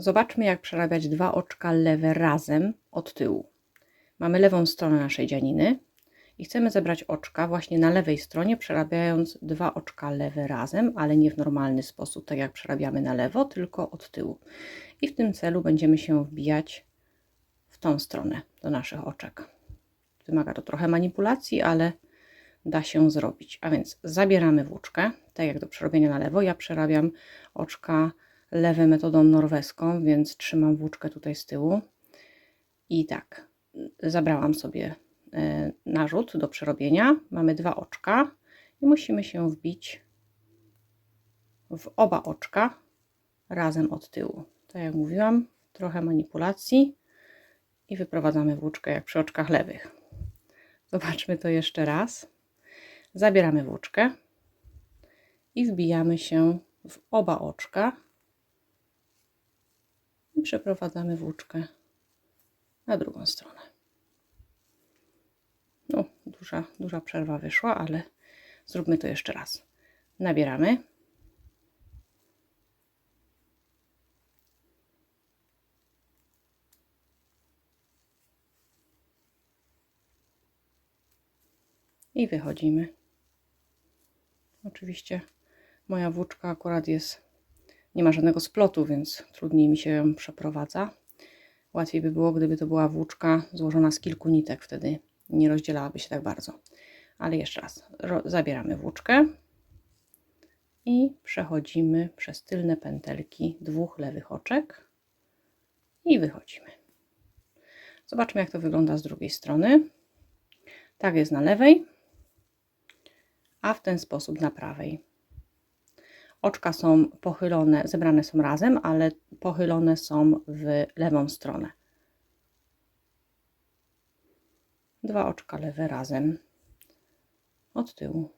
Zobaczmy, jak przerabiać dwa oczka lewe razem od tyłu. Mamy lewą stronę naszej dzianiny i chcemy zebrać oczka właśnie na lewej stronie, przerabiając dwa oczka lewe razem, ale nie w normalny sposób, tak jak przerabiamy na lewo, tylko od tyłu. I w tym celu będziemy się wbijać w tą stronę do naszych oczek. Wymaga to trochę manipulacji, ale da się zrobić. A więc zabieramy włóczkę, tak jak do przerobienia na lewo. Ja przerabiam oczka lewe metodą norweską, więc trzymam włóczkę tutaj z tyłu. I tak, zabrałam sobie e, narzut do przerobienia. Mamy dwa oczka i musimy się wbić w oba oczka razem od tyłu. Tak jak mówiłam, trochę manipulacji i wyprowadzamy włóczkę jak przy oczkach lewych. Zobaczmy to jeszcze raz. Zabieramy włóczkę i wbijamy się w oba oczka i przeprowadzamy włóczkę na drugą stronę. No, duża, duża przerwa wyszła, ale zróbmy to jeszcze raz. Nabieramy. I wychodzimy. Oczywiście moja włóczka akurat jest, nie ma żadnego splotu, więc trudniej mi się ją przeprowadza. Łatwiej by było, gdyby to była włóczka złożona z kilku nitek, wtedy nie rozdzielałaby się tak bardzo. Ale jeszcze raz, zabieramy włóczkę i przechodzimy przez tylne pętelki dwóch lewych oczek i wychodzimy. Zobaczmy, jak to wygląda z drugiej strony. Tak jest na lewej, a w ten sposób na prawej. Oczka są pochylone, zebrane są razem, ale pochylone są w lewą stronę. Dwa oczka lewe razem od tyłu.